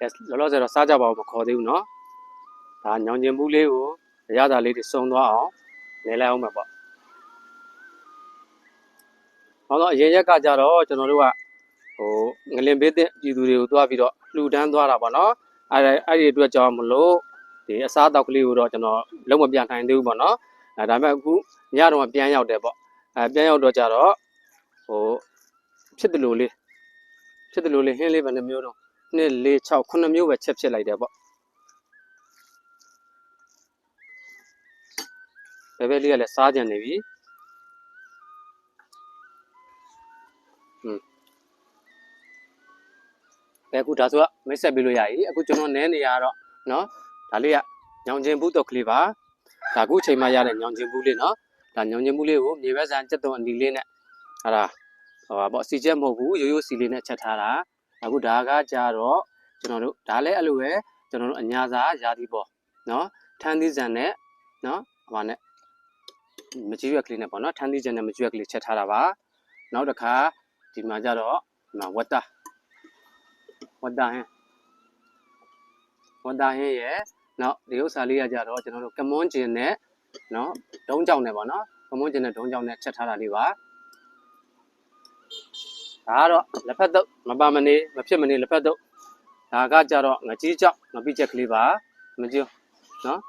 ကဲလောလောဆယ်တော့စားကြပါဦးမခေါ်သေးဘူးနော်ဒါညောင်ကျင်ဘူးလေးကိုရရတာလေးတွေစုံသွားအောင်နေလိုက်အောင်မယ်ပေါ့ဟောတော့အရင်ရက်ကကြတော့ကျွန်တော်တို့ကဟိုငလင်ဘေးတဲ့ပြည်သူတွေကိုသွားပြီးတော့လှူဒန်းသွားတာပေါ့နော်အဲ့ဒါအဲ့ဒီအတွက်ကြောင့်မလို့ဒီအစားအသောက်ကလေးကိုတော့ကျွန်တော်လုံးမပြနိုင်သေးဘူးပေါ့နော်အဲဒါပေမဲ့အခုညတော့ပြန်ရောက်တယ်ပေါ့အဲပြန်ရောက်တော့ကြတော့ဟိုဖြစ်တယ်လို့လေးဖြစ်တယ်လို့လေးဟင်းလေးပဲနှမျိုးတော့ နှစ်၄6 9မျိုးပဲချက်ဖြစ်လိုက်တယ်ပေါ့ဘယ်ဘက်လေးကလည်းစားကြံနေပြီဟွန်းဘယ်အခုဒါဆိုကမိတ်ဆက်ပေးလို့ရည်အခုကျွန်တော်နဲနေရတော့เนาะဒါလေးကညောင်ချင်းဘူးတော့ကလေးပါဒါအခုချိန်မှရတဲ့ညောင်ချင်းဘူးလေးเนาะဒါညောင်ချင်းဘူးလေးကိုမြေဘက်ဆန်စက်သွန်အနီလေးနဲ့ဟာဒါဟောပါပေါ့စီချက်မဟုတ်ဘူးရိုးရိုးစီလေးနဲ့ချက်ထားတာ အခုဒါကကြတော့ကျွန်တော်တို့ဒါလည်းအဲ့လိုပဲကျွန်တော်တို့အညာစာယာတီပေါ့နော်ထန်းသီးစံနဲ့နော်ဟိုနဲ့မကြည့်ရွက်ကလေးနဲ့ပေါ့နော်ထန်းသီးစံနဲ့မကြည့်ရွက်ကလေးချက်ထားတာပါနောက်တစ်ခါဒီမှာကြတော့ဒီမှာဝတ်တာဝတ်တာဟင်းဝတ်တာဟင်းရဲ့နောက်ဒီဥစ္စာလေးကကြတော့ကျွန်တော်တို့ကမွန်းကျင်နဲ့နော်ဒုံးကြောင်နဲ့ပေါ့နော်ကမွန်းကျင်နဲ့ဒုံးကြောင်နဲ့ချက်ထားတာလေးပါ ဒါကတော့လက်ဖက်တုပ်မပါမနေမဖြစ်မနေလက်ဖက်တုပ်ဒါကကြတော့ငကြီးကြောက်ငပိချက်ကလေးပါမကြည့်နော်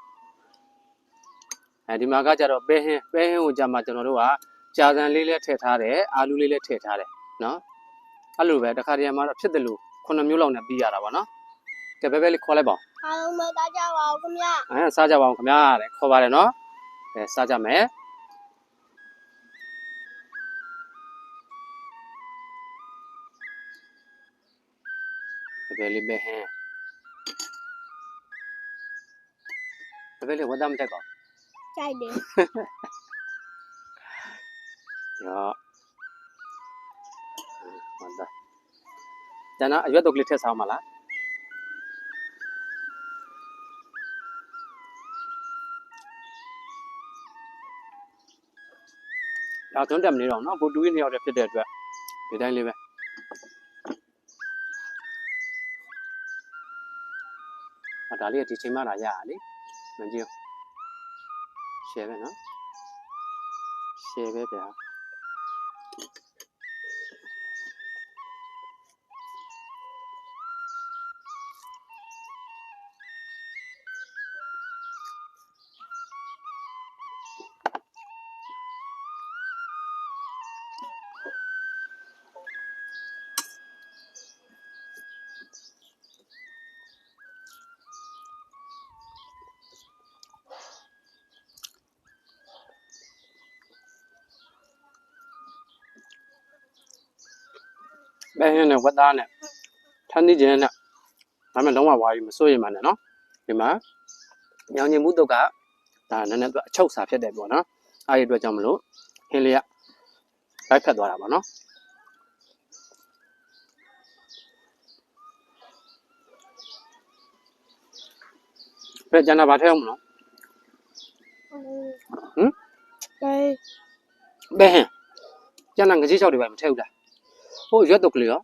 အဲဒီမှာကကြတော့ပဲဟင်းပဲဟင်းကိုကြမှာကျွန်တော်တို့ကကြာစံလေးလေးထည့်ထားတယ်အာလူလေးလေးထည့်ထားတယ်နော်အဲ့လိုပဲတခါတည်းမှာတော့ဖြစ်တယ်လို့ခုနှစ်မျိုးလောက်နဲ့ပြီးရတာပါနော်ကဲပဲပဲလေးခေါ်လိုက်ပါဦးအားလုံးမသားကြပါဦးခင်ဗျာအဲစားကြပါအောင်ခင်ဗျာတဲ့ခေါ်ပါတယ်နော်အဲစားကြမယ် ပဲပဲလေးပဲဟင်းပဲပဲလေးဝတ်သားမတက်ပါကြိုက်တယ်ရောဝတ်သားတနာအရွက်တုတ်ကလေးထည့်စားမလားဒါတွန်းတက်မနေတော့နော်ဘိုတူကြီးနှစ်ယောက်တည်းဖြစ်တဲ့အတွက်ဒီတိုင်းလေးပဲ အဒါလေးကဒီချိန်မှလာရရလေမကြည့်ရှယ်ပဲနော်ရှယ်ပဲဗျာ ပဲဟင်းနဲ့ဝတ်သားနဲ့ထန်းသီးကျင်းနဲ့ဒါမှလုံးဝဝါရီမစိုးရင်မှနဲ့နော်ဒီမှာညောင်ညင်မှုတုတ်ကဒါနည်းနည်းသူအချုပ်စာဖြစ်တယ်ပေါ့နော်အဲ့ဒီအတွက်ကြောင့်မလို့ဟင်းလေးကလိုက်ဖက်သွားတာပေါ့နော်ဘယ်ကျန်တာဗာထဲအောင်မလားဟမ်ဟဲ့ဘယ်ဟင်းကျန်တာငကြီးချောက်တွေပဲမထဲဘူးလား ဟိုရွက်တုတ်ကလေးရော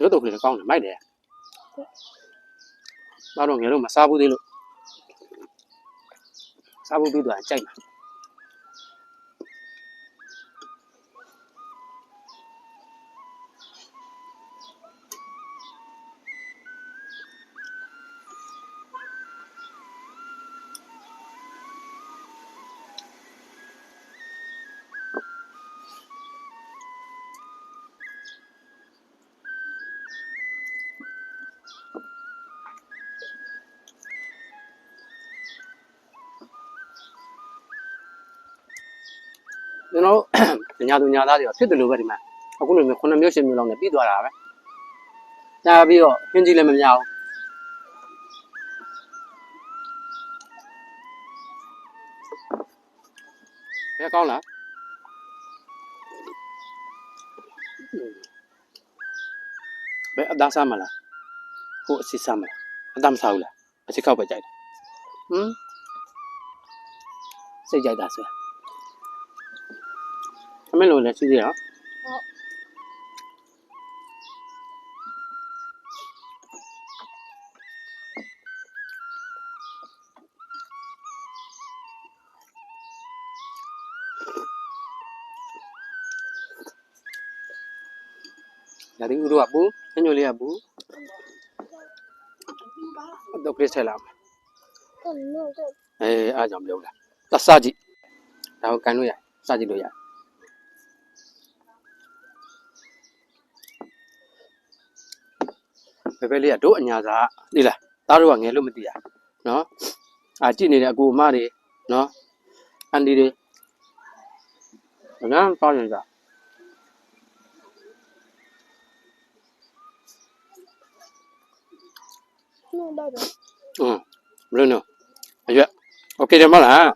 ရွက်တုတ်ကလေးကောင်းတယ်မိုက်တယ်ဘာလို့ငယ်တော့မစားဘူးသေးလို့စားဖို့ပြီးတော့ကြိုက်မှာ ကျွန်တော်တို့ညာသူညာသားတွေရောဖြစ်တယ်လို့ပဲဒီမှာအခုလိုမျိုးခုနှစ်မျိုးရှင်းမျိုးလောက်နဲ့ပြီးသွားတာပဲညာပြီးတော့ဟင်းကြီးလည်းမများဘူးဘယ်ကောင်းလားဘယ်အသားစားမလားဟုတ်အစစ်စားမလားအသားမစားဘူးလားအစစ်ခောက်ပဲကြိုက်တယ်ဟမ်စိတ်ကြိုက်တာဆို အမေလိုလည်းစီးသေးတာဟုတ်ရာသီဥတုကပူညညိုလေးကပူတော့ခရစ်ဆက်လာမယ်အေးအားကြောင့်ပြောတာသစကြည့်ဒါကိုကန်လို့ရစကြည့်လို့ရတယ် ဖဲဖဲလေးကတို့အညာစာသိလားသားတို့ကငယ်လို့မသိရနော်အာကြည့်နေတဲ့အကူအမတွေနော်အန်ဒီတွေအများကြီးတောင်းနေကြနော်တော့อืมမလို့နော်အရွက်โอเคတယ်မဟုတ်လား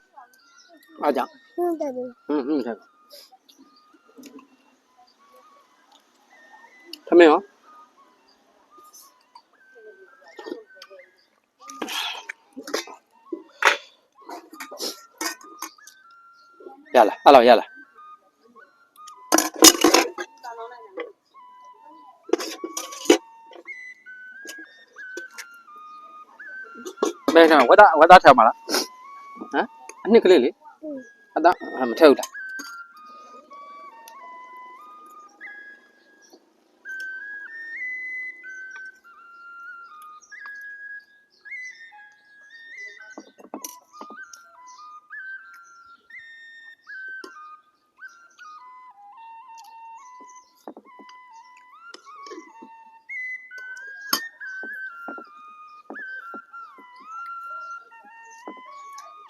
အားကြောင့်ဟုတ်တယ်ဟုတ်ဟုတ်တယ်ထမင်းရော ရလားအဲ့လိုရလားဘယ်ကောင်ဝတ်တာဝတ်တာထဲမှာလားဟမ်အနှစ်ကလေးလေ嗯，အသားအာမထက်ဘူးလား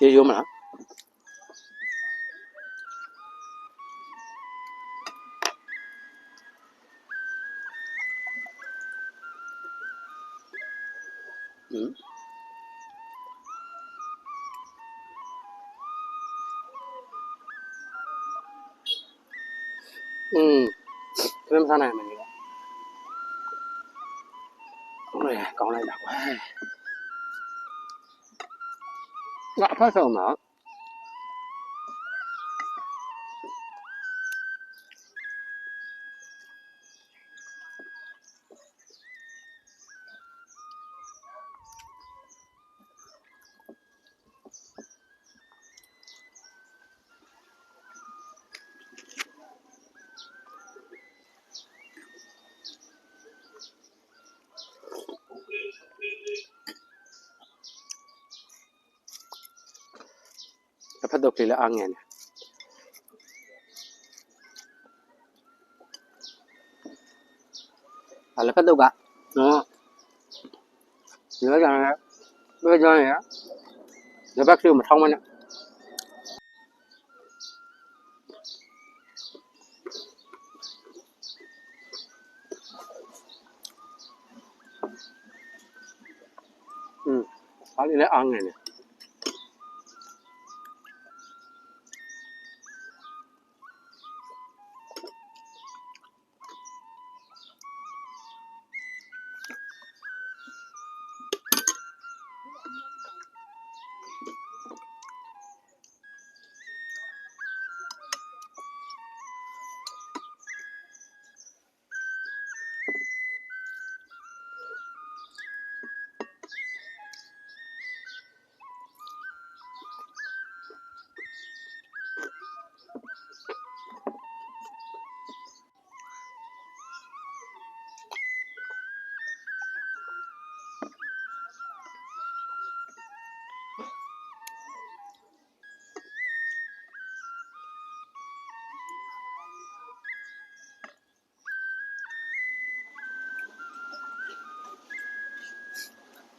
ရေရိုးမလားဟမ်อืมဘယ်မှာ စားနိုင်မ လဲကောင်းလိုက်ကောင်းလိုက်တာကွာငါအဖတ်ဆုံးမှာတစ်ဖက်တော့ကလေးလည်းအားငယ်နေအဲ့လက်ဖက်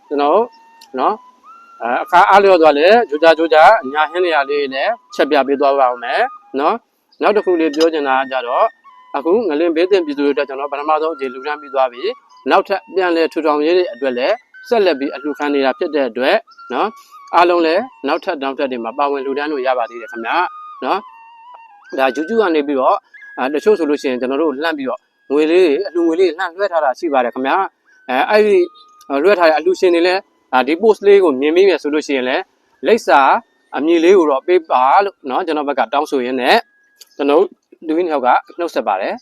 ကနော်ဒီကကြတယ်ဘယ်ကြောင်းရလက်ဖက်ကလေးမထောင်းမနဲ့อืมအားလေးလည်းအားငယ်နေကျွန်တော်နော်အဲအခါအားလျော်သွားလေဂျူဂျာဂျူဂျာညာဟင်းနေရာလေးလည်းချက်ပြပေးသွားပါအောင်မယ်နော်နောက်တစ်ခုလေးပြောချင်တာကကြတော့အခုငလင်ဘေးတင်ပြည်သူတွေအတွက်ကျွန်တော်ပထမဆုံးအခြေလူတန်းပြီးသွားပြီနောက်ထပ်ပြန်လဲထူထောင်ရေးတွေအတွက်လည်းဆက်လက်ပြီးအလှူခံနေတာဖြစ်တဲ့အတွက်နော်အားလုံးလည်းနောက်ထပ်တောင်းတက်တွေမှာပါဝင်လူတန်းလို့ရပါသေးတယ်ခင်ဗျာနော်ဒါဂျူဂျူကနေပြီးတော့အဲတချို့ဆိုလို့ရှိရင်ကျွန်တော်တို့လှမ်းပြီးတော့ငွေလေးတွေအလှူငွေလေးလှမ်းလွှဲထားတာရှိပါတယ်ခင်ဗျာအဲအဲ့ဒီအဲ့ လွှဲထားတဲ့အလူရှင်တွေလည်းအာဒီ post လေးကိုမြင်မိမယ်ဆိုလို့ရှိရင်လည်းလိပ်စာအမည်လေးကိုတော့ပေးပါလို့เนาะကျွန်တော်ဘက်ကတောင်းဆိုရင်းနဲ့ကျွန်တော်လူရင်းဟောက်ကနှုတ်ဆက်ပါတယ်